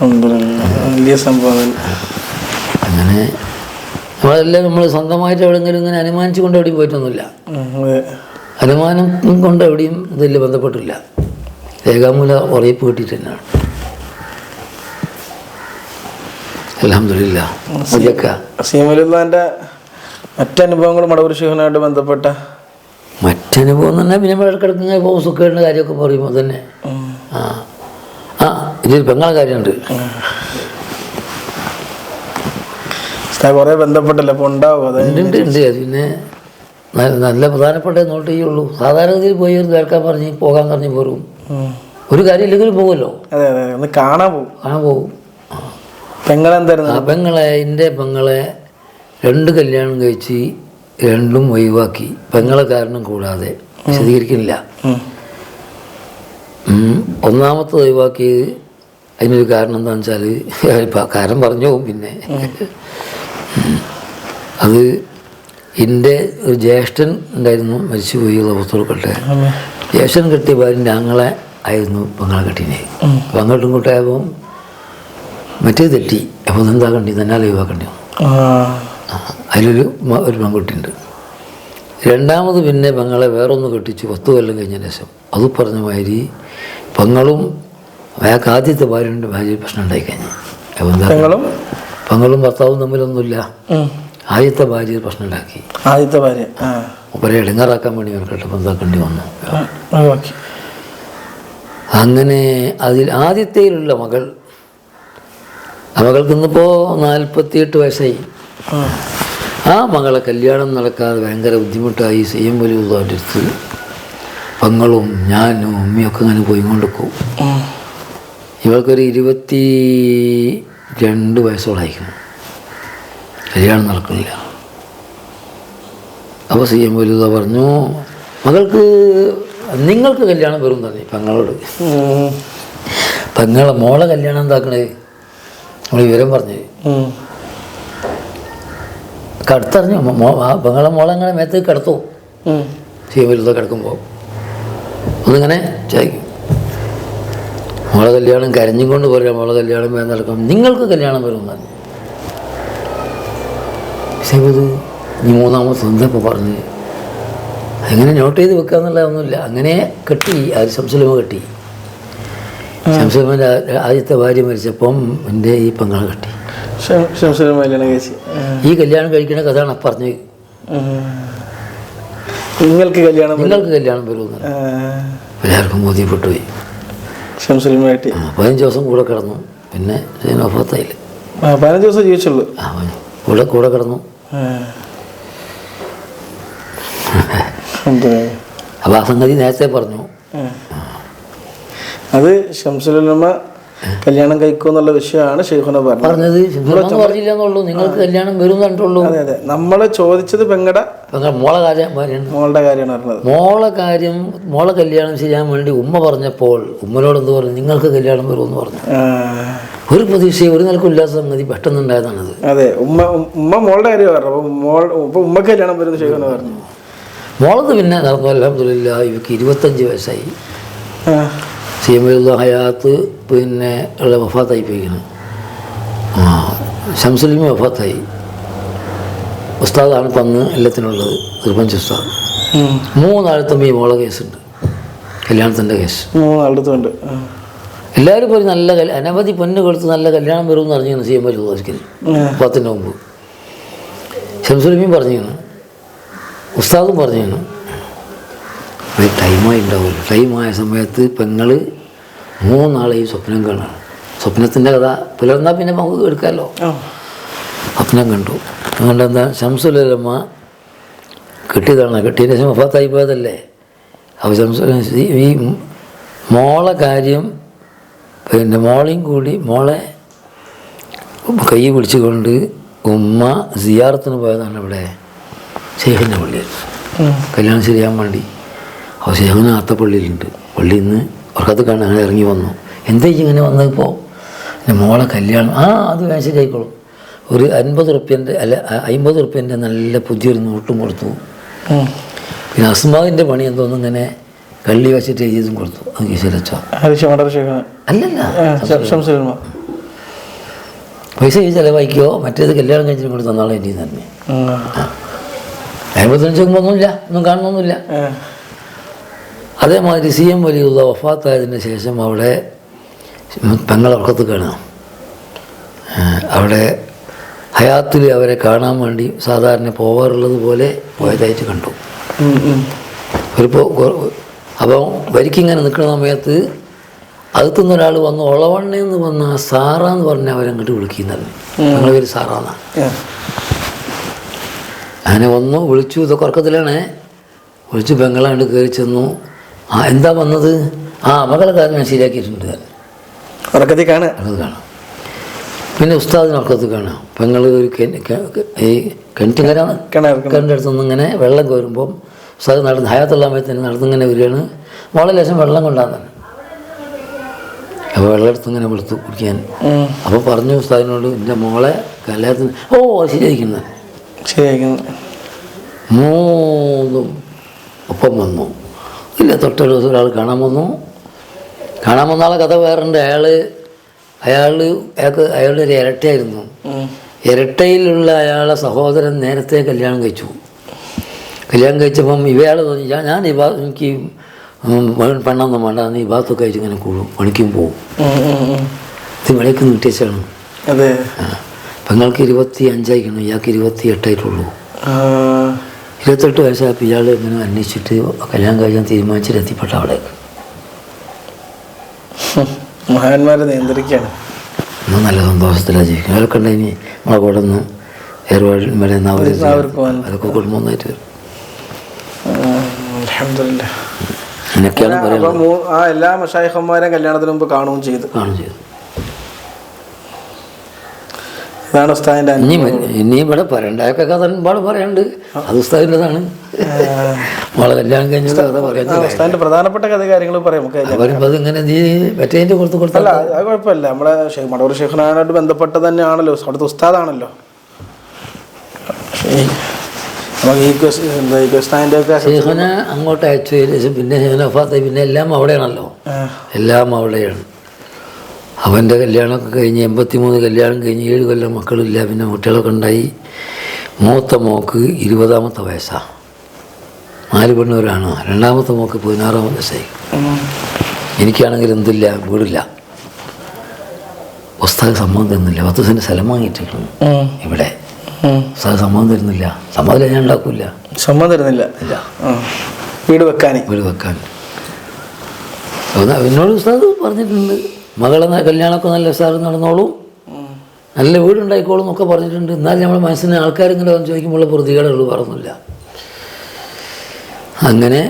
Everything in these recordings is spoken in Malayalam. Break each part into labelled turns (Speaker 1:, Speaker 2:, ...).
Speaker 1: വലിയ സംഭവം.
Speaker 2: അങ്ങനെ നമ്മളെല്ലാം നമ്മൾ സ്വന്തമായിട്ട് എവിടെങ്കിലും ഇങ്ങനെ അനുമാനിച്ചു കൊണ്ട് എവിടെയും പോയിട്ടൊന്നുമില്ല. അനുമാനം കൊണ്ട് എവിടെയും ഇതിൽ ബന്ധപ്പെട്ടില്ല. രേഖാമൂല ഉറയിപ്പ് കിട്ടിയിട്ട് തന്നെയാണ്. അലഹമില്ല മതിയക്ക
Speaker 1: സീമലുല്ലാന്റെ മറ്റനുഭവങ്ങൾ മടവൂർ ശിവനായിട്ട് ബന്ധപ്പെട്ട?
Speaker 2: മറ്റനുഭവം തന്നെ പിന്നെ ഇടക്കിടക്ക് സുഖയുടെ കാര്യമൊക്കെ പറയുമ്പോൾ തന്നെ ആ. ഇതിൽ പെങ്ങളെ കാര്യമുണ്ട്.
Speaker 1: കുറേ ബന്ധപ്പെട്ടല്ലോ? അപ്പോൾ ഉണ്ടാവും. അത്
Speaker 2: ഉണ്ട് ഉണ്ട് പിന്നെ നല്ല പ്രധാനപ്പെട്ട നോട്ട് ചെയ്യുള്ളൂ സാധാരണഗതിയിൽ പോയി ഒരു കേൾക്കാൻ പറഞ്ഞ് പോകാൻ പറഞ്ഞ് പോരും. ഒരു കാര്യം ഇല്ലെങ്കിലും പോകുമല്ലോ.
Speaker 1: അതെ അതെ ഒന്ന് കാണാൻ പോകും.
Speaker 2: കാണാൻ പോകും.
Speaker 1: പെങ്ങളെന്തായിരുന്നു
Speaker 2: ആ പെങ്ങളെ എന്റെ പെങ്ങളെ രണ്ട് കല്യാണം കഴിച്ച് രണ്ടും ഒഴിവാക്കി. പെങ്ങളെ കാരണം കൂടാതെ വിശദീകരിക്കുന്നില്ല. ഒന്നാമത്തെ ഒഴിവാക്കിയത് അതിനൊരു കാരണം എന്താണെന്ന് വെച്ചാൽ കാരണം പറഞ്ഞു പോകും പിന്നെ. അത് എന്റെ ഒരു ജ്യേഷ്ഠൻ ഉണ്ടായിരുന്നു മരിച്ചുപോയി പുറത്തുകൊടുക്കട്ടെ
Speaker 1: ആമേ.
Speaker 2: ജ്യേഷ്ഠൻ കെട്ടിയ ഭാര്യന്റെ ആങ്ങളെ ആയിരുന്നു പങ്ങളെ കെട്ടിനെ അപ്പം അങ്ങോട്ടും ഇങ്ങോട്ടും ആയപ്പം മറ്റേ തെറ്റി. അപ്പോൾ എന്താ കണ്ടി? തന്നെ.
Speaker 1: ആ,
Speaker 2: അതിലൊരു ഒരു പെൺകുട്ടിയുണ്ട്. രണ്ടാമത് പിന്നെ പെങ്ങളെ വേറൊന്ന് കെട്ടിച്ച് പത്ത് കൊല്ലം കഴിഞ്ഞ ശേഷം അത് പറഞ്ഞ മാതിരി പെങ്ങളും അയാൾക്ക് ആദ്യത്തെ ഭാര്യയുടെ ഭാര്യ പ്രശ്നം ഉണ്ടായി കഴിഞ്ഞു. അപ്പോൾ എന്താ
Speaker 1: പെങ്ങളും?
Speaker 2: പെങ്ങളും ഭർത്താവും തമ്മിലൊന്നുമില്ല. ആദ്യത്തെ ഭാര്യ പ്രശ്നം ഉണ്ടാക്കി.
Speaker 1: ആദ്യത്തെ ഭാര്യ
Speaker 2: ഒപ്പരെ ഇടങ്ങാറാക്കാൻ വേണ്ടി ഇവർക്കായിട്ട് ബന്ധാക്കേണ്ടി വന്നു? അങ്ങനെ അതിൽ ആദ്യത്തേലുള്ള മകൾ ആ മകൾക്ക് ഇന്നിപ്പോൾ നാൽപ്പത്തിയെട്ട് വയസ്സായി.
Speaker 1: ആ.
Speaker 2: മകളെ കല്യാണം നടക്കാതെ ഭയങ്കര ബുദ്ധിമുട്ടായി സി എം വലിയ അടുത്ത് പെങ്ങളും ഞാനും ഉമ്മയൊക്കെ അങ്ങനെ പോയിക്കൊണ്ടിരിക്കും
Speaker 1: ഉം.
Speaker 2: ഇവൾക്കൊരു ഇരുപത്തി രണ്ട് വയസ്സോളായിരിക്കും കല്യാണം നടക്കുന്നില്ല അപ്പോൾ സി എം വലുത പറഞ്ഞു മകൾക്ക് നിങ്ങൾക്ക് കല്യാണം വരും തന്നെ പെങ്ങളോട്. പെങ്ങളെ മോളെ കല്യാണം എന്താക്കണേ നമ്മൾ വിവരം പറഞ്ഞു. കടുത്തറിഞ്ഞു പെങ്ങളെ മോളെ അങ്ങനെ മേത്തേക്ക് കിടത്തു. സി എം വലുത കിടക്കുമ്പോൾ ഒന്നിങ്ങനെ ചോദിക്കും മോളെ കല്യാണം കരഞ്ഞും കൊണ്ട് പറയാം മോളെ കല്യാണം വേണം നടക്കും. നിങ്ങൾക്ക് കല്യാണം വരും പറഞ്ഞു. ഇത് ഈ മൂന്നാമത്തെ സ്വന്തപ്പോൾ പറഞ്ഞ് അങ്ങനെ നോട്ട് ചെയ്ത് വെക്കുക എന്നുള്ളതൊന്നുമില്ല. അങ്ങനെ കെട്ടി ആര് ശംസുലമ കെട്ടി. ശംസുലമന്റെ ആദ്യത്തെ ഭാര്യ മരിച്ചപ്പം എന്റെ ഈ പങ്കാളെ കെട്ടി. ഈ കല്യാണം കഴിക്കുന്ന കഥയാണ് പറഞ്ഞത്.
Speaker 1: നിങ്ങൾക്ക് കല്യാണം.
Speaker 2: നിങ്ങൾക്ക് കല്യാണം വരുമെന്ന് എല്ലാവർക്കും ബോധ്യപ്പെട്ടു
Speaker 1: ഷംസുലുമായിട്ട്
Speaker 2: പതിനഞ്ച് ദിവസം കൂടെ കിടന്നു. പിന്നെ ഒഫത്തായില്ല
Speaker 1: ആ പതിനഞ്ച് ദിവസം ജീവിച്ചുള്ളൂ.
Speaker 2: കൂടെ കൂടെ കിടന്നു. അപ്പോൾ ആ സംഗതി നേരത്തെ പറഞ്ഞു.
Speaker 1: അത് ഷംസുലമ്മ കല്യാണം കഴിക്കുമെന്നുള്ള വിഷയമാണ് ഷെയ്ഖുന പറഞ്ഞത്.
Speaker 2: പറഞ്ഞില്ല എന്നുള്ളൂ നിങ്ങൾക്ക് കല്യാണം വരും കണ്ടുള്ളൂ
Speaker 1: അതെ അതെ. നമ്മൾ ചോദിച്ചത് പെങ്ങട
Speaker 2: മോളെ കാര്യം
Speaker 1: മോളുടെ കാര്യമാണ് പറഞ്ഞത്.
Speaker 2: മോളെ കാര്യം മോളെ കല്യാണം ചെയ്യാൻ വേണ്ടി ഉമ്മ പറഞ്ഞപ്പോൾ ഉമ്മനോട് എന്ത് പറഞ്ഞു? നിങ്ങൾക്ക് കല്യാണം വരുമെന്ന് പറഞ്ഞു. ഒരു പ്രതീക്ഷയും ഒരു നിലക്കും ഇല്ലാത്ത സംഗതി പെട്ടെന്നുണ്ടായതാണത്.
Speaker 1: അതെ ഉമ്മ ഉമ്മ മോളുടെ കാര്യം പറഞ്ഞു മോൾ ഇപ്പൊ ഉമ്മക്ക് കല്യാണം വരും ഷെയ്ഖുന പറഞ്ഞു.
Speaker 2: മോളത് പിന്നെ നടന്നു. അലഹമില്ല ഇവക്ക് ഇരുപത്തഞ്ച് വയസ്സായി. സീമയുള്ള ഹയാത്ത് പിന്നെ ഉള്ള വഫാത്തായി പോയിക്കണം. ആ ഷംസുലിമി വഫാത്തായി. ഉസ്താദാണ് പന്ന് എല്ലാത്തിനുള്ളത് നിർബന്ധ ഉസ്താദ്. മൂന്നാഴത്തും ഈ മോളെ കേസുണ്ട് കല്യാണത്തിന്റെ കേസ്.
Speaker 1: മൂന്നാളുത്തുണ്ട്.
Speaker 2: എല്ലാവരും പോയി നല്ല കല്യാ അനവധി പൊന്ന് കൊടുത്ത് നല്ല കല്യാണം വരും എന്ന് അറിഞ്ഞിരുന്നു സി എം വലിയ ഒരിക്കൽ പത്തിന് മുമ്പ്. ഷംസുലിമിയും പറഞ്ഞിരുന്നു. ഉസ്താദും പറഞ്ഞിരുന്നു. ടൈമായി ഉണ്ടാവുമല്ലോ ടൈമായ സമയത്ത് പെങ്ങൾ മൂന്നാളെയും സ്വപ്നം കാണാണ് സ്വപ്നത്തിന്റെ കഥ പുലർന്നാൽ പിന്നെ നമുക്ക് എടുക്കാമല്ലോ
Speaker 1: ആ.
Speaker 2: സ്വപ്നം കണ്ടു. അതുകൊണ്ട് എന്താ ശംസുലമ്മ കെട്ടിയതാണ്. കെട്ടിയതിന് ശേഷം വഫാത്തായി പോയതല്ലേ. അപ്പോൾ ശംസു ഈ മോളെ കാര്യം പിന്നെ മോളെയും കൂടി മോളെ കൈ പിടിച്ചുകൊണ്ട് ഉമ്മ സിയാറത്തിന് പോയതാണ് ഇവിടെ. ഷെയ്ഖിന്റെ പള്ളിയിൽ. കല്യാണം ശരിയാൻ വേണ്ടി. അപ്പോൾ ഷെയ്ഖിന് അത്തപ്പള്ളിയിലുണ്ട് പള്ളിയിൽ നിന്ന് ഉറക്കത്ത് കാണാൻ അങ്ങനെ ഇറങ്ങി വന്നു. എന്താ ഇങ്ങനെ വന്നതിപ്പോൾ എന്റെ മോളെ കല്യാണം. ആ അത് ശരിയായിക്കോളും. ഒരു അൻപത് റുപ്യന്റെ അല്ല അമ്പത് റുപ്യന്റെ നല്ല പുതിയൊരു നോട്ടും കൊടുത്തു. പിന്നെ അസ്മാവിന്റെ പണി എന്തോന്നും ഇങ്ങനെ കള്ളി വെച്ചിട്ട് എഴുതിയതും കൊടുത്തു. അത്
Speaker 1: ഹരിശ
Speaker 2: അല്ലല്ല. പൈസ ഈ ചിലവാക്കിയോ മറ്റേത് കല്യാണം കഴിച്ചിട്ട് കൊടുത്തു നാളെ എന്റെ തന്നെ.
Speaker 1: ഉം.
Speaker 2: അമ്പത്തഞ്ച് ഒന്നുമില്ല ഒന്നും കാണുന്നൊന്നുമില്ല. അതേമാതിരി സി എം വലിയുള്ള വഫാത്തായതിന് ശേഷം അവിടെ പെങ്ങളുറക്കത്ത് കാണാം അവിടെ ഹയാത്തിൽ അവരെ കാണാൻ വേണ്ടി സാധാരണ പോവാറുള്ളത് പോലെ പോയതായിട്ട് കണ്ടു.
Speaker 1: അപ്പം
Speaker 2: ഒരു അപ്പോൾ വരിക്കിങ്ങനെ നിൽക്കുന്ന സമയത്ത് അകത്തുനിന്ന് ഒരാൾ വന്ന് ഒളവണ്ണയെന്ന് വന്ന ആ സാറാന്ന് പറഞ്ഞ അവരങ്ങോട്ട് വിളിക്കുന്നത് ഞങ്ങളുടെ പേര് സാറാന്നാണ്. അങ്ങനെ വന്നു വിളിച്ചു ഇതൊക്കെ ഉറക്കത്തിലാണ്. വിളിച്ചു ബംഗളാണ്ട് കയറി ചെന്നു. ആ എന്താ വന്നത്? ആ മകളെ കാര്യം ഞാൻ ശരിയാക്കിയിട്ടുണ്ട്
Speaker 1: ഉറക്കത്തിൽ
Speaker 2: അത് കാണാം. പിന്നെ ഉസ്താദിന് ഉറക്കത്ത് കാണാം പെങ്ങൾ ഒരു ഈ
Speaker 1: കിണറ്റിങ്ങര
Speaker 2: കിണറിന്റെ അടുത്ത് നിന്ന് ഇങ്ങനെ വെള്ളം കോരുമ്പം ഉസ്താദ് നടന്ന് ഹയാത്തുള്ള തന്നെ നടന്നിങ്ങനെ വരികയാണ്. വളരെ ലേശം വെള്ളം കൊണ്ടാന്ന് അപ്പോൾ വെള്ളം എടുത്ത് ഇങ്ങനെ വെളുത്ത് കുടിക്കാൻ. അപ്പോൾ പറഞ്ഞു ഉസ്താദിനോട് എന്റെ മോളെ കല്യാണത്തിന് ഓ ശരിയായിരിക്കുന്നത്
Speaker 1: ശരിയായിരിക്കുന്നത്
Speaker 2: മൂന്നും ഒപ്പം വന്നു. ഇല്ല തൊട്ടൊരു ദിവസം ഒരാൾ കാണാൻ വന്നു. കാണാൻ വന്ന ആളെ കഥ വേറുണ്ട്. അയാൾ അയാൾ അയാൾക്ക് അയാളുടെ ഒരു ഇരട്ടയായിരുന്നു. ഇരട്ടയിലുള്ള അയാളെ സഹോദരൻ നേരത്തെ കല്യാണം കഴിച്ചു. കല്യാണം കഴിച്ചപ്പം ഇവയാൾ തോന്നി ഞാൻ ഞാൻ ഈ ഭാഗം എനിക്ക് പെണ്ണൊന്നും വേണ്ട. നീ ഭാഗത്തൊക്കെ കഴിച്ച് ഇങ്ങനെ കൂടും. പണിക്കും പോവും. ഇത് വിളയ്ക്ക് നീട്ടിച്ചാണ് പെങ്ങൾക്ക് ഇരുപത്തി അഞ്ചായിക്കണം ഇയാൾക്ക് ഇരുപത്തി എട്ടായിട്ടുള്ളൂ. ഇരുപത്തെട്ട് വയസ്സായപ്പോൾ ഇയാൾ ഇങ്ങനെ അന്വേഷിച്ചിട്ട് കല്യാണം കഴിക്കാൻ തീരുമാനിച്ചിട്ട് എത്തിപ്പെട്ട അവിടെ
Speaker 1: മഹാന്മാരെ നിയന്ത്രിക്കാണ്.
Speaker 2: എന്നാൽ നല്ല സന്തോഷത്തിലാണ് ജീവിക്കുന്നത്. അവരൊക്കെ ഉണ്ടെങ്കിൽ നമ്മളെ കൂടെ നിന്ന് ഏർവാടി
Speaker 1: മേലെ.
Speaker 2: അതൊക്കെ കുടുംബം ഒന്നായിട്ട് വരും. അങ്ങനെയൊക്കെയാണ്
Speaker 1: ആ എല്ലാ മഷായിഹന്മാരെയും കല്യാണത്തിന് മുമ്പ് കാണുകയും ചെയ്തു.
Speaker 2: കാണുകയും ചെയ്തു.
Speaker 1: ഇതാണ് ഉസ്താദിന്റെ
Speaker 2: ഇനി ഇനി ഇവിടെ പറയണ്ടായൊക്കെ കഥ ഒരുപാട് പറയുന്നുണ്ട് അത് ഉസ്താദിന്റെതാണ് വളരെ കല്യാണം കഴിഞ്ഞ കഥ പറയുന്നത്
Speaker 1: പ്രധാനപ്പെട്ട കഥ കാര്യങ്ങൾ പറയാം നമുക്ക് അതിൽ.
Speaker 2: വരുമ്പോൾ അതിങ്ങനെ നീ മറ്റേതിന്റെ കൊടുത്ത്
Speaker 1: അല്ല
Speaker 2: കൊടുത്തല്ല
Speaker 1: അത് കുഴപ്പമില്ല. നമ്മളെ ഷെയ്ഖ് മടവൂർ ഷെയ്ഖിനായിട്ട് ബന്ധപ്പെട്ട തന്നെയാണല്ലോ. അവിടുത്തെ ഉസ്താദാണല്ലോ.
Speaker 2: ഷെയ്ഖനെ അങ്ങോട്ട് അയച്ചു പിന്നെ പിന്നെ എല്ലാം അവിടെയാണല്ലോ. എല്ലാം അവിടെയാണ്. അവന്റെ കല്യാണമൊക്കെ കഴിഞ്ഞ് എൺപത്തി മൂന്ന് കല്യാണം കഴിഞ്ഞ് ഏഴ് കൊല്ലം മക്കളില്ല. പിന്നെ കുട്ടികളൊക്കെ ഉണ്ടായി. മൂത്ത മോക്ക് ഇരുപതാമത്തെ വയസ്സാണ് നാല് പെണ്ണൂരാണ്. രണ്ടാമത്തെ മോക്ക് പതിനാറാം വയസ്സായി. എനിക്കാണെങ്കിൽ എന്തില്ല? വീടില്ല. പുസ്തക സമ്മതം തരുന്നില്ല പത്ത് സെന്റ് സ്ഥലം വാങ്ങിയിട്ടുണ്ട് ഇവിടെ. പുസ്തക സമ്മതം തരുന്നില്ല. സമ്മതം ഞാൻ ഉണ്ടാക്കില്ല.
Speaker 1: സമ്മതം തരുന്നില്ല.
Speaker 2: ഇല്ല.
Speaker 1: വീട് വെക്കാൻ.
Speaker 2: വീട് വെക്കാൻ. എന്നോട് ഉസ്താദ് പറഞ്ഞിട്ടുണ്ട്. മകളെ കല്യാണമൊക്കെ നല്ല സാറ് നടന്നോളൂ. നല്ല വീടുണ്ടായിക്കോളും എന്നൊക്കെ പറഞ്ഞിട്ടുണ്ട്. എന്നാലും നമ്മുടെ മനസ്സിന് ആൾക്കാരിങ്ങനെ വന്ന് ചോദിക്കുമ്പോൾ പ്രതികളുള്ളൂ പറഞ്ഞില്ല അങ്ങനെ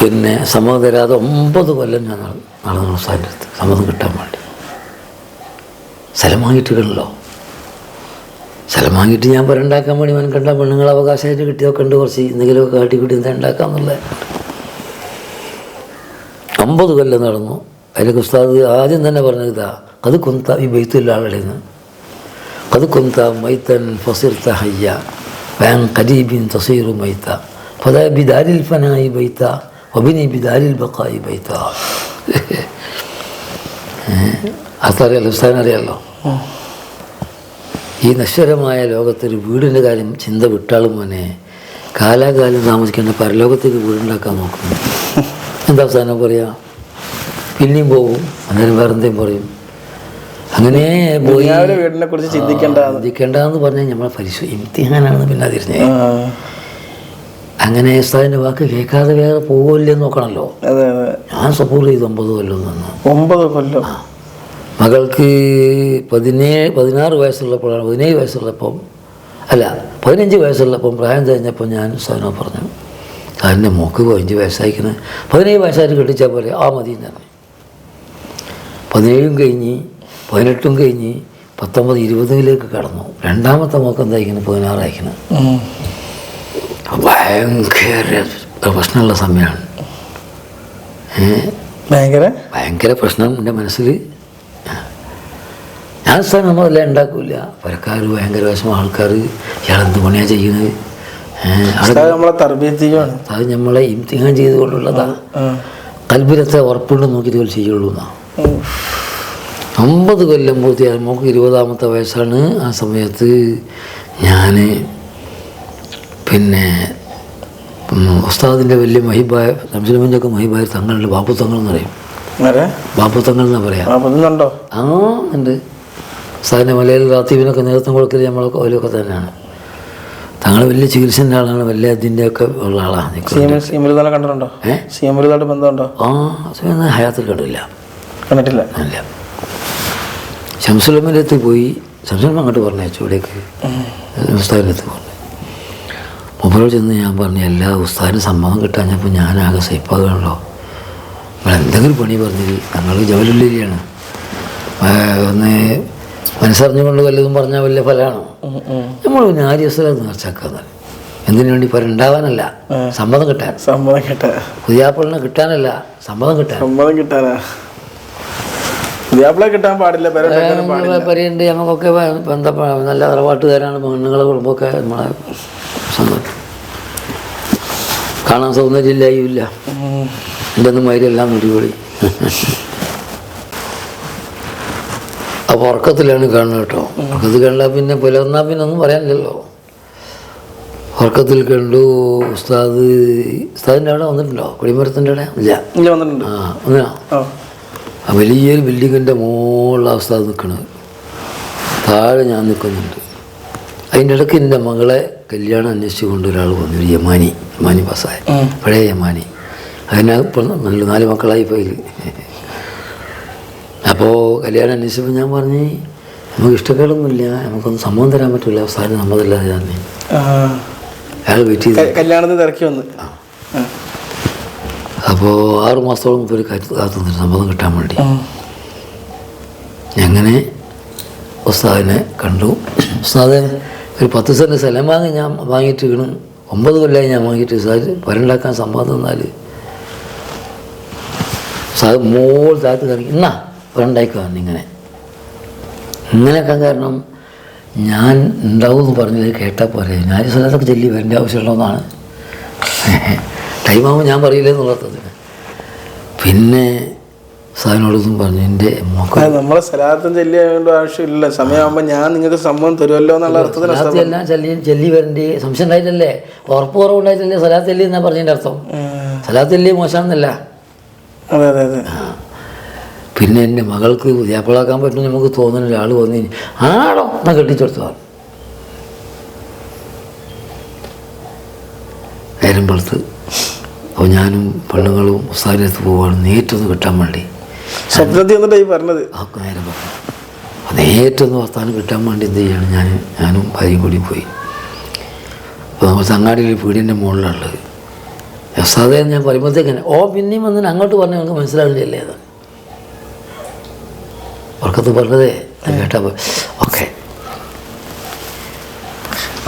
Speaker 2: പിന്നെ സമ്മതം തരാതെ ഒമ്പത് കൊല്ലം ഞാൻ നടന്നു സാറിന്റെ അടുത്ത് സമ്മതം കിട്ടാൻ വേണ്ടി. സ്ഥലം വാങ്ങിയിട്ടുണ്ടല്ലോ. സ്ഥലം വാങ്ങിയിട്ട് ഞാൻ പുരണ്ടാക്കാൻ വേണ്ടി അവൻ കണ്ട പെണ്ണുങ്ങൾ അവകാശമായിട്ട് കിട്ടിയൊക്കെ ഉണ്ട്. കുറച്ച് എന്തെങ്കിലുമൊക്കെ കാട്ടിക്കൂട്ടി എന്താ ഉണ്ടാക്കാന്നുള്ളത്. ഒമ്പത് കൊല്ലം നടന്നു. അതിലൊക്കെ ഉസ്താദ് ആദ്യം തന്നെ പറഞ്ഞത് ഇതാ അത് കുന്ത ഈ ബെയ്ത്തുള്ള ആളുടെ നിന്ന് അത് കുന്ത മൈത്തൻ ഫസിർത്ത ഹയ്യ വാൻ കരീബിൻ തസീറു മൈത്ത. ഫതാ ബിദാരിൽ ഫനായി ബൈത്ത ഒബിനി ബിദാരിൽ ബക്കായി ബൈത്ത. അതറിയാലോ ഉസ്താദിനെ അറിയാലോ ഈ നശ്വരമായ ലോകത്തൊരു വീടിന്റെ കാര്യം ചിന്ത വിട്ടാളും മോനെ. കാലാകാലം താമസിക്കേണ്ട പരലോകത്തേക്ക് വീടുണ്ടാക്കാൻ നോക്കുന്നു. എന്താ അവസാനം പറയാ? പിന്നെയും പോകും അങ്ങനെ വേറെ എന്തെങ്കിലും പറയും. അങ്ങനെ പോയി.
Speaker 1: ദുനിയാവിലെ വീടിനെ കുറിച്ച് ചിന്തിക്കേണ്ട
Speaker 2: ചിന്തിക്കേണ്ടെന്ന് പറഞ്ഞാൽ നമ്മളെ പരിശോ ഇംതിഹാനാണെന്ന് പിന്നെ തിരിഞ്ഞ അങ്ങനെ ഉസ്താദിന്റെ വാക്ക് കേൾക്കാതെ വേറെ
Speaker 1: പോകില്ലെന്ന് നോക്കണല്ലോ.
Speaker 2: ഞാൻ സപ്പോർട്ട് ചെയ്തു ഒമ്പത് കൊല്ലം നിന്ന്.
Speaker 1: ഒമ്പത് കൊല്ലം.
Speaker 2: മകൾക്ക് പതിനേഴ് പതിനാറ് വയസ്സുള്ളപ്പോഴാണ് പതിനേഴ് വയസ്സുള്ളപ്പം അല്ല പതിനഞ്ച് വയസ്സുള്ളപ്പം പ്രായം കഴിഞ്ഞപ്പോൾ ഞാൻ സാധനം പറഞ്ഞു അതിന്റെ മോക്ക് പതിനഞ്ച് വയസ്സായിക്കുന്നത് പതിനേഴ് വയസ്സായിട്ട് കെട്ടിച്ചാൽ പോലെ ആ മതി ഞാൻ പതിനേഴും കഴിഞ്ഞ് പതിനെട്ടും കഴിഞ്ഞ് പത്തൊമ്പത് ഇരുപതിലേക്ക് കടന്നു. രണ്ടാമത്തെ മോക്ക് എന്തായിക്കുന്നത് പതിനാറായിക്കുന്നത്
Speaker 1: ഉം.
Speaker 2: ഭയങ്കര പ്രശ്നമുള്ള സമയമാണ്.
Speaker 1: ഭയങ്കര?
Speaker 2: ഭയങ്കര പ്രശ്നം എന്റെ മനസ്സിൽ. ഞാൻ സ്ഥലം നമ്മളെല്ലാം ഉണ്ടാക്കില്ല പരക്കാർ ഭയങ്കര വിഷമം. ആൾക്കാർ ഇയാൾ എന്ത് പണിയാണ് ചെയ്യുന്നത്? അത് നമ്മളെ ഇംതിഹാൻ ചെയ്തുകൊണ്ടുള്ളതാ. കൽബിലത്തെ ഉറപ്പുണ്ട് നോക്കിയിട്ട് ചെയ്യുള്ളൂ എന്നാ അമ്പത് കൊല്ലം പൂർത്തിയായി നമുക്ക് ഇരുപതാമത്തെ വയസ്സാണ് ആ സമയത്ത് ഞാൻ പിന്നെ ഉസ്താദിന്റെ വലിയ മഹിബായ സംശലമിന്റെ ഒക്കെ മഹിബായ തങ്ങളുണ്ട് ബാപ്പു തങ്ങൾ എന്ന് പറയും. ബാപ്പു തങ്ങൾ എന്നാ പറയാം.
Speaker 1: ആ
Speaker 2: ഉണ്ട്. ഉസ്താദിന്റെ മലയിൽ റാത്തീവിനൊക്കെ നേതൃത്വം കൊടുക്കൽ നമ്മളൊക്കെ ഓലൊക്കെ തന്നെയാണ്. തങ്ങൾ വലിയ ചികിത്സന്റെ ആളാണ് വലിയ അതിന്റെ ഒക്കെ ഉള്ള ആളാണ്.
Speaker 1: കണ്ടിട്ടുണ്ടോ?
Speaker 2: ആ ഹയാത്തിൽ കണ്ടില്ല ഇല്ല. ശംസുലമ്മന്റെ അടുത്ത് പോയി ശംസുലമ്മ അങ്ങോട്ട് പറഞ്ഞയച്ചു ഇവിടേക്ക് ഉസ്താദിന്റെ അടുത്ത് പറഞ്ഞു. മുമ്പറോട് ചെന്ന് ഞാൻ പറഞ്ഞു എല്ലാ ഉസ്താദിന് സമ്മതം കിട്ടാഞ്ഞപ്പോൾ ഞാനാകെ സൈപ്പാകണല്ലോ നിങ്ങൾ എന്തെങ്കിലും പണി പറഞ്ഞിരി. ഞങ്ങൾ ജവലുള്ളിരിയാണ് ഒന്ന് മനസ്സറിഞ്ഞുകൊണ്ട് വല്ലതും പറഞ്ഞാൽ വലിയ ഫലമാണോ. നമ്മൾ പിന്നെ ആര്യ നേർച്ചാക്കാന്ന് എന്തിനു വേണ്ടി പരണ്ടാവാനല്ല സമ്മതം കിട്ടാൻ.
Speaker 1: സമ്മതം കിട്ടാ
Speaker 2: പുതിയാപ്പിളിനെ കിട്ടാനല്ല സമ്മതം കിട്ടാൻ.
Speaker 1: സമ്മതം കിട്ടാനാ. പുതിയാപ്പിളെ കിട്ടാൻ പാടില്ല
Speaker 2: പരിയുണ്ട് ഞങ്ങൾക്കൊക്കെ ബ- നല്ല തറവാട്ടുകാരാണ് പെണ്ണുങ്ങളെ കുടുംബമൊക്കെ നമ്മളെ സ്വന്തം. കാണാൻ സൗന്ദര്യമില്ലായും ഇല്ല. എന്റെ ഒന്നും മൈരെല്ലാം മുടിപൊളി അപ്പോൾ ഉറക്കത്തിലാണ് കാണുന്നത് കേട്ടോ. ഉറക്കത്തിൽ കണ്ടാൽ പിന്നെ പുലർന്നാൽ പിന്നെ ഒന്നും പറയാനില്ലല്ലോ. ഉറക്കത്തിൽ കണ്ടു ഉസ്താദ് ഉസ്താദിന്റെ അവിടെ വന്നിട്ടുണ്ടോ? കുടിമരത്തിന്റെ അവിടെ? ഇല്ല.
Speaker 1: ഇല്ല വന്നിട്ടുണ്ട്.
Speaker 2: ആ ഒന്നിനാ? വലിയൊരു ബിൽഡിങ്ങിന്റെ മോളുള്ള അവസ്ഥ നിൽക്കുന്നത് താഴെ ഞാൻ നിൽക്കുന്നുണ്ട്. അതിന്റെ ഇടയ്ക്ക് എന്റെ മകളെ കല്യാണം അന്വേഷിച്ചു കൊണ്ട് ഒരാൾ വന്നു ഒരു യമാനി. യമാനി പാസ്സായ. പഴയ യമാനി. അതിന് ഇപ്പം നല്ല നാല് മക്കളായി പോയി. അപ്പോൾ കല്യാണം അന്വേഷിച്ചപ്പോൾ ഞാൻ പറഞ്ഞു നമുക്ക് ഇഷ്ടക്കേടൊന്നുമില്ല. നമുക്കൊന്നും സമ്മതം തരാൻ പറ്റില്ല. അവസാനം സമ്മതമില്ലാതെ ഞാൻ. അയാൾ വെയിറ്റ് ചെയ്ത്.
Speaker 1: കല്യാണത്തിന് ഇറക്കി വന്ന്. ആ.
Speaker 2: അപ്പോൾ ആറ് മാസത്തോളം ഒരു കാറ്റ് കാത്തു നിന്നിട്ട് സമ്മതം കിട്ടാൻ വേണ്ടി. അങ്ങനെ ഉസ്താദിനെ കണ്ടു. ഉസ്താദ് ഒരു പത്ത് സെന്റ് സ്ഥലം വാങ്ങി ഞാൻ വാങ്ങിയിട്ട് വീണ് ഒമ്പത് കൊല്ലമായി ഞാൻ വാങ്ങിയിട്ട് ഉസ്താദ് പരുണ്ടാക്കാൻ സമ്മതം എന്നാൽ ഉസ്താദ് മോൾ താത്ത് കറങ്ങി എന്നാ പരണ്ടായിക്കോ ഇങ്ങനെ. ഇങ്ങനെയൊക്കെ കാരണം ഞാൻ ഉണ്ടാവും എന്ന് പറഞ്ഞത് കേട്ടാൽ പോരെ. ഞാൻ സ്ഥലത്തൊക്കെ ചെല്ലി വരേണ്ട ആവശ്യമുള്ളതെന്നാണ് ടൈമാകുമ്പോൾ ഞാൻ പറയില്ല എന്നുള്ളത്. പിന്നെ സാറിനോടൊന്നും പറഞ്ഞു
Speaker 1: എന്റെ നമ്മളെ സ്ഥലത്തും ചെല്ലിയായതുകൊണ്ട് ആവശ്യമില്ല. സമയമാകുമ്പോൾ ഞാൻ നിങ്ങൾക്ക് സംഭവം തരുമല്ലോ എന്നുള്ള അർത്ഥത്തിൽ
Speaker 2: സലാത്ത് എല്ലാം ചെല്ലി ചെല്ലി വരേണ്ടി. സംശയം ഉണ്ടായിട്ടല്ലേ ഉറപ്പ് കുറവുണ്ടായിട്ടല്ലേ? സലാത്ത് ചെല്ലി എന്നാ പറഞ്ഞതിന്റെ അർത്ഥം. സലാത്ത് ചെല്ലി മോശമാണെന്നല്ല.
Speaker 1: അതെ അതെ അതെ.
Speaker 2: പിന്നെ എന്റെ മകൾക്ക് പുതിയാപ്പിളാക്കാൻ പറ്റും നമുക്ക് തോന്നുന്ന. ഒരാൾ വന്നു ആടോ എന്നാ കെട്ടിച്ചെടുത്തു നേരം വെളുത്ത് അപ്പോൾ ഞാനും പെണ്ണുങ്ങളും ഉസാരിയത്ത് പോവാണ്. നേറ്റൊന്ന് കിട്ടാൻ വേണ്ടി.
Speaker 1: സ്വപ്നത്തിൽ ഈ പറഞ്ഞത്.
Speaker 2: ആ നേരം പറഞ്ഞു. അപ്പോൾ നേറ്റൊന്ന് വർത്താനം കിട്ടാൻ വേണ്ടി എന്ത് ചെയ്യാണ്? ഞാൻ ഞാനും ഭാര്യയും കൂടി പോയി. അപ്പോൾ നമ്മൾ ചങ്ങാടിയിൽ വീടിന്റെ മുകളിലുള്ളത് എന്ന് ഞാൻ പറയുമ്പോഴത്തേക്കന്നെ ഓ പിന്നെയും വന്നിട്ട് അങ്ങോട്ട് പറഞ്ഞാൽ നമുക്ക് മനസ്സിലാവില്ലേ അത്? ഉറക്കത്ത് പറഞ്ഞതേ? കേട്ടാ കേട്ടാൽ ഓക്കെ.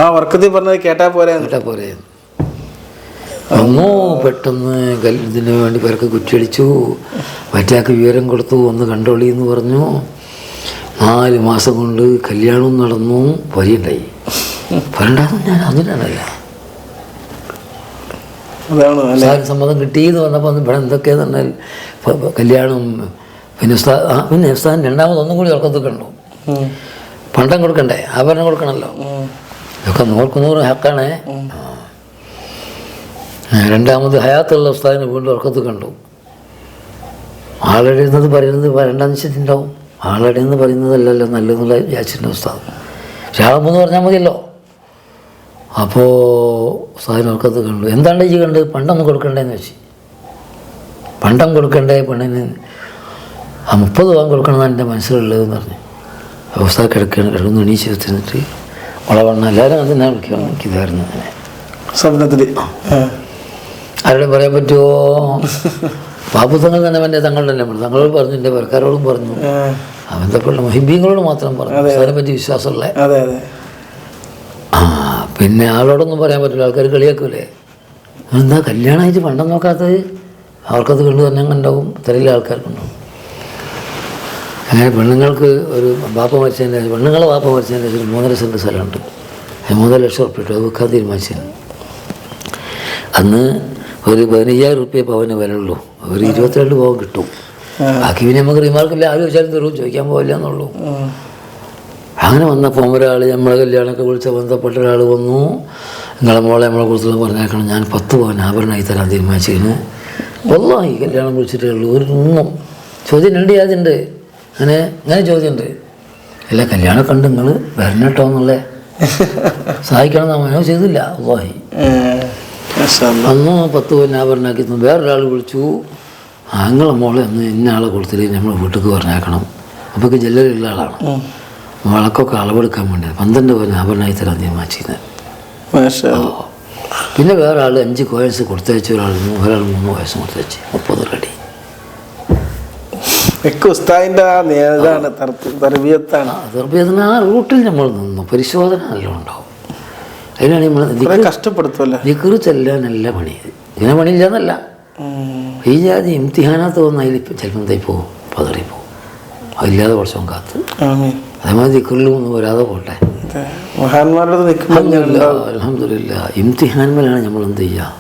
Speaker 1: ആ വർക്കത്തിൽ പറഞ്ഞത് കേട്ടാ പോരെ
Speaker 2: കേട്ടാ പോരെ വന്നു പെട്ടെന്ന് ഇതിന് വേണ്ടി പേർക്ക് കുറ്റിയടിച്ചു. മറ്റാക്ക് വിവരം കൊടുത്തു. ഒന്ന് കണ്ടോളി എന്ന് പറഞ്ഞു നാല് മാസം കൊണ്ട് കല്യാണവും നടന്നു. പരിയുണ്ടായി വരണ്ടാന്ന് ഞാൻ അതിനാണല്ല. സമ്മതം കിട്ടിയെന്ന് പറഞ്ഞപ്പോൾ ഇവിടെ എന്തൊക്കെയാന്ന് പറഞ്ഞാൽ കല്യാണം പിന്നെ ആ പിന്നെ ഉസ്താദ് രണ്ടാമതൊന്നും കൂടി ഉറക്കത്തിൽ കണ്ടു പണ്ടം കൊടുക്കണ്ടേ? ആഭരണം കൊടുക്കണമല്ലോ
Speaker 1: ഇതൊക്കെ
Speaker 2: ഇതൊക്കെ നൂറ് ഹക്കാണേ. ആ, രണ്ടാമത് ഹയാത്തുള്ള ഉസ്താദിനെ വീണ്ടും ഉറക്കത്ത് കണ്ടു. ആളടിയുന്നത് പറയുന്നത് രണ്ടാം നിശ്ചയത്തിണ്ടാവും ആളടിയെന്ന് പറയുന്നതല്ലല്ലോ നല്ലതെന്നുള്ള വിചാരിച്ചിട്ടുണ്ട് ഉസ്താദ്. എന്ന് പറഞ്ഞാൽ മതിയല്ലോ. അപ്പോൾ ഉസ്താദിനെ ഉറക്കത്ത് കണ്ടു. എന്താണ് ഈ കണ്ട് പണ്ടം കൊടുക്കണ്ടേന്ന് വെച്ച്. പണ്ടം കൊടുക്കണ്ടേ പെണ്ണിന്? ആ മുപ്പത് പവൻ കൊടുക്കണമെന്നാണ് എന്റെ മനസ്സിലുള്ളതെന്ന് പറഞ്ഞു. ഉസ്താദ് കിടക്കുകയാണ് കിടക്കുന്നു എണീച്ച് വെച്ചിട്ട് വളവണ്ണ എല്ലാവരും അതിനാ വിളിക്കണം എനിക്കിതായിരുന്നു. അങ്ങനെ
Speaker 1: സ്വപ്നത്തിൽ.
Speaker 2: ആരോടും പറയാൻ പറ്റുമോ തങ്ങൾ തന്നെ അവന്റെ തങ്ങളുടെ തന്നെ പറഞ്ഞു. തങ്ങളോട് പറഞ്ഞു എന്റെ പേർക്കാരോടും പറഞ്ഞു.
Speaker 1: അവന്റെ
Speaker 2: അവന്തപ്പുള്ള മഹിബീങ്ങളോട് മാത്രം പറഞ്ഞു. അതിനെ പറ്റി വിശ്വാസമുള്ള. ആ പിന്നെ ആളോടൊന്നും പറയാൻ പറ്റില്ല. ആൾക്കാർ കളിയാക്കൂലേ. എന്താ കല്യാണമായിട്ട് പണ്ടം നോക്കാത്തത്? അവർക്കത് കണ്ടു തന്നെ ഉണ്ടാവും ഇത്രയിലെ ആൾക്കാർക്കുണ്ടാവും അങ്ങനെ പെണ്ണുങ്ങൾക്ക് ഒരു ബാപ്പ മരിച്ചതിന്റെ പെണ്ണുങ്ങളെ ബാപ്പ മരിച്ചതിന്റെ ശേഷം ഒരു മൂന്നര സെന്റ് സ്ഥലമുണ്ട്. മൂന്നര ലക്ഷം ഉറപ്പിട്ടു അത് വിൽക്കാൻ തീരുമാനിച്ചു അന്ന് ഒരു പതിനയ്യായിരം റുപ്യ പവന് വിലയുള്ളൂ ഒരു ഇരുപത്തിരണ്ട് പവൻ കിട്ടും. ബാക്കി പിന്നെ നമുക്ക് റിമാർക്കില്ല ആരും വെച്ചാലും തരും ചോദിക്കാൻ പോകില്ല എന്നുള്ളൂ. അങ്ങനെ വന്നപ്പോൾ ഒരാൾ നമ്മളെ കല്യാണമൊക്കെ വിളിച്ച ബന്ധപ്പെട്ട ഒരാൾ വന്നു. നിങ്ങളെ മോളെ നമ്മളെ കുറിച്ചുള്ള പറഞ്ഞേക്കണം. ഞാൻ പത്ത് പവൻ ആഭരണമായി തരാൻ തീരുമാനിച്ചിരുന്നു. ഒന്നും ഈ കല്യാണം വിളിച്ചിട്ടേ ഉള്ളൂ. ഒരു ഒന്നും ചോദ്യം രണ്ട് യാതുണ്ട് അങ്ങനെ അങ്ങനെ ചോദ്യമുണ്ട്. അല്ല കല്യാണം കണ്ട് നിങ്ങൾ വരണം കേട്ടോ എന്നുള്ളേ. സഹായിക്കണം എന്ന് ചെയ്തില്ല.
Speaker 1: അല്ലാ.
Speaker 2: അന്ന് പത്ത് തന്നു വേറൊരാൾ വിളിച്ചു. ആങ്ങളെ മോളെ അന്ന് ഇന്ന ആളെ കൊടുത്തില്ലേ നമ്മൾ വീട്ടിൽ പറഞ്ഞേക്കണം അപ്പോൾ ജില്ലയിലുള്ള ആളാണ്. വിളക്കൊക്കെ അളവെടുക്കാൻ വേണ്ടി. പന്ത്രണ്ട് പവൻ ആഭരണമായി തരാൻ തീരുമാനിച്ചിരുന്നത്. പിന്നെ വേറെ ആൾ അഞ്ച് കോയൻസ് കൊടുത്തയച്ച ഒരാൾ ഒരാൾ മൂന്ന് വയസ്സ് കൊടുത്തയച്ച്. മുപ്പത് റെഡി.
Speaker 1: ഉസ്താദിന്റെ ആ നേതാണ് തർബീയത്താണ്.
Speaker 2: അതുറപ്പിയതിന് ആ റൂട്ടിൽ നമ്മൾ നിന്നു. പരിശോധന നല്ല ഉണ്ടാവും. അതിനാണ് നമ്മൾ
Speaker 1: കുറെ കഷ്ടപ്പെടുത്തുമല്ലേ
Speaker 2: ദിക്കറ് ചെല്ലാനല്ല പണി. ഇങ്ങനെ പണിയില്ല എന്നല്ല. ഈ ജാതി ഇംതിഹാനത്ത് വന്ന് അതിൽ ചിലപ്പം തൈപ്പോവും പോവും? പതറി പോവും. അതില്ലാതെ കുറച്ചും കാത്ത്. അതേമാതിരി ദിക്കറിലും ഒന്നും വരാതെ പോട്ടെ. അലഹമില്ല ഇംതിഹാൻമേലാണ് നമ്മൾ എന്ത് ചെയ്യുക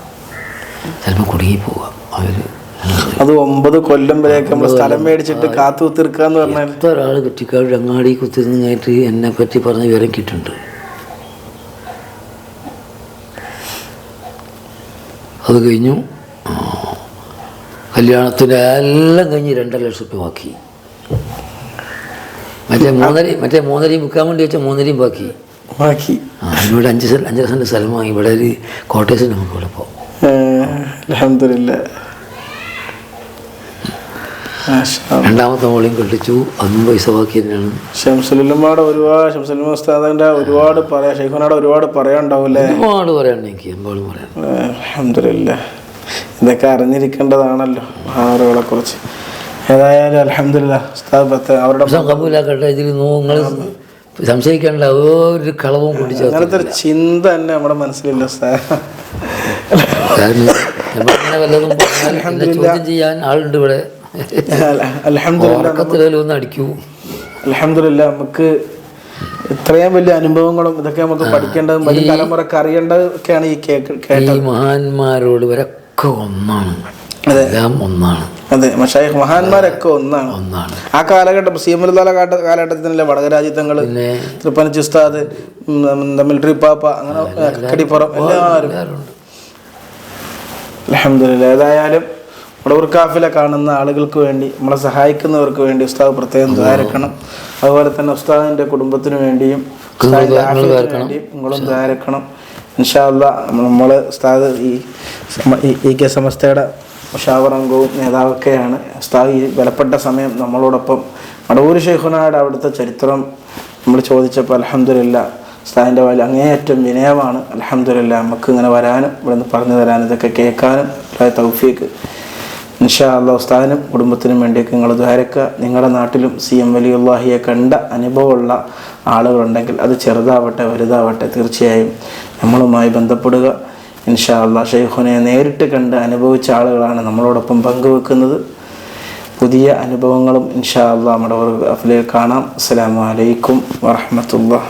Speaker 2: ചിലപ്പോൾ കുടുങ്ങി പോവുക അവർ
Speaker 1: അത് ഒമ്പത് കൊല്ലം വരെയൊക്കെ നമ്മൾ സ്ഥലം മേടിച്ചിട്ട് കാത്തു തീർക്കാന്ന് പറഞ്ഞാൽ
Speaker 2: ഒരാൾ കുറ്റിക്കാട് അങ്ങാടി കുത്തിരുന്ന് കഴിഞ്ഞിട്ട് എന്നെ പറ്റി പറഞ്ഞ വിവരം കിട്ടുന്നുണ്ട്. അത് കഴിഞ്ഞു. കല്യാണത്തിന്റെ കല്യാണത്തിന് എല്ലാം കഴിഞ്ഞ് രണ്ടര ലക്ഷം രൂപ ബാക്കി. മറ്റേ മൂന്നര മറ്റേ മൂന്നരയും വിൽക്കാൻ വേണ്ടി വെച്ച മൂന്നരയും ബാക്കി.
Speaker 1: ബാക്കി.
Speaker 2: ആ ഇവിടെ അഞ്ച് അഞ്ചര സെന്റ് സ്ഥലം വാങ്ങി. ഇവിടെ ഒരു കോട്ടേഴ്സ് നമുക്ക് ഇവിടെ പോകും
Speaker 1: അലഹമില്ല
Speaker 2: രണ്ടാമത്തെ മോളെയും കെട്ടിച്ചു. അന്നും പൈസ ബാക്കി തന്നെയാണ്.
Speaker 1: ഷംസുലുമാടെ ഒരുപാട് ഷംസുലുമ ഉസ്താദിന്റെ ഒരുപാട് പറയാ ഷെയ്ഖുനാടെ ഒരുപാട് പറയാണ്ടാവൂലേ
Speaker 2: ഒരുപാട് പറയാണ് എനിക്ക് എന്തോളം പറയാൻ
Speaker 1: അലഹമില്ല ഇതൊക്കെ അറിഞ്ഞിരിക്കേണ്ടതാണല്ലോ മഹാനവറുകളെ കുറിച്ച്. ഏതായാലും അലഹമില്ല ഉസ്താദ് അവരുടെ
Speaker 2: കബൂലാക്കട്ടെ ഇതിൽ നിങ്ങൾ സംശയിക്കേണ്ട ഒരു കളവും കുടിച്ചു
Speaker 1: അങ്ങനത്തെ ഒരു ചിന്ത തന്നെ നമ്മുടെ മനസ്സിലില്ല
Speaker 2: എന്നെ ചോദ്യം ചെയ്യാൻ ആളുണ്ട് ഇവിടെ.
Speaker 1: അലഹമില്ല
Speaker 2: ഉറക്കത്തിലും ഒന്ന് അടിക്കൂ.
Speaker 1: അലഹമില്ല നമുക്ക് ഇത്രയും വലിയ അനുഭവങ്ങളും ഇതൊക്കെ നമുക്ക് പഠിക്കേണ്ടതും വരും തലമുറയ്ക്ക് അറിയേണ്ടതൊക്കെയാണ് ഈ കേട്ടത്.
Speaker 2: മഹാന്മാരോട് ഇവരൊക്കെ ഒന്നാണ്. എല്ലാം ഒന്നാണ്.
Speaker 1: അതെ മഷായിഖ് മഹാന്മാരൊക്കെ ഒന്നാണ്.
Speaker 2: ഒന്നാണ്.
Speaker 1: ആ കാലഘട്ടം സീമരുതാല കാട്ട കാലഘട്ടത്തിനല്ലേ
Speaker 2: വടകരാജ്യത്തങ്ങൾ
Speaker 1: തൃപ്പനച്ചി ഉസ്താദ് മിലിറ്ററി പാപ്പ അങ്ങനെ കടിപ്പുറം എല്ലാവരും അലഹമില്ല ഏതായാലും ഉടവർക്കാഫിലെ കാണുന്ന ആളുകൾക്ക് വേണ്ടി നമ്മളെ സഹായിക്കുന്നവർക്ക് വേണ്ടി ഉസ്താദ് പ്രത്യേകം ദ്വാരക്കണം. അതുപോലെ തന്നെ ഉസ്താദിന്റെ കുടുംബത്തിന് വേണ്ടിയും വേണ്ടിയും നിങ്ങളും ദ്വാരക്കണം. ഇൻഷാല്ല നമ്മൾ ഉസ്താദ് ഈ ഈ കെ സമസ്തയുടെ ഉഷാവറംഗവും അംഗവും നേതാവൊക്കെയാണ്. ഉസ്താദ് ഈ വിലപ്പെട്ട സമയം നമ്മളോടൊപ്പം മടവൂർ ഷെയ്ഖുനാട് അവിടുത്തെ ചരിത്രം നമ്മൾ ചോദിച്ചപ്പോൾ അലഹമില്ല ഉസ്താദിന്റെ വലിയ അങ്ങേയറ്റം വിനയമാണ്. അലഹമില്ല നമുക്ക് ഇങ്ങനെ വരാനും ഇവിടെ നിന്ന് പറഞ്ഞു തരാനും ഇതൊക്കെ കേൾക്കാനും തൗഫീക്ക് ഇൻഷാ അള്ളാഹ് ഉസ്താദിനും കുടുംബത്തിനും വേണ്ടിയൊക്കെ നിങ്ങൾ ദ്വാരക്കുക നിങ്ങളുടെ നാട്ടിലും സി എം വലിയുള്ളാഹിയെ കണ്ട അനുഭവമുള്ള ആളുകളുണ്ടെങ്കിൽ അത് ചെറുതാവട്ടെ വലുതാവട്ടെ തീർച്ചയായും നമ്മളുമായി ബന്ധപ്പെടുക. ഇൻഷാ അള്ളാഹ് ഷെയ്ഖുനെ നേരിട്ട് കണ്ട് അനുഭവിച്ച ആളുകളാണ് നമ്മളോടൊപ്പം പങ്കുവെക്കുന്നത്. പുതിയ അനുഭവങ്ങളും ഇൻഷാ അള്ളാഹ് നമ്മുടെ അഫിലേക്ക് കാണാം. അസ്സാം വലൈക്കും വറഹമത്തുള്ള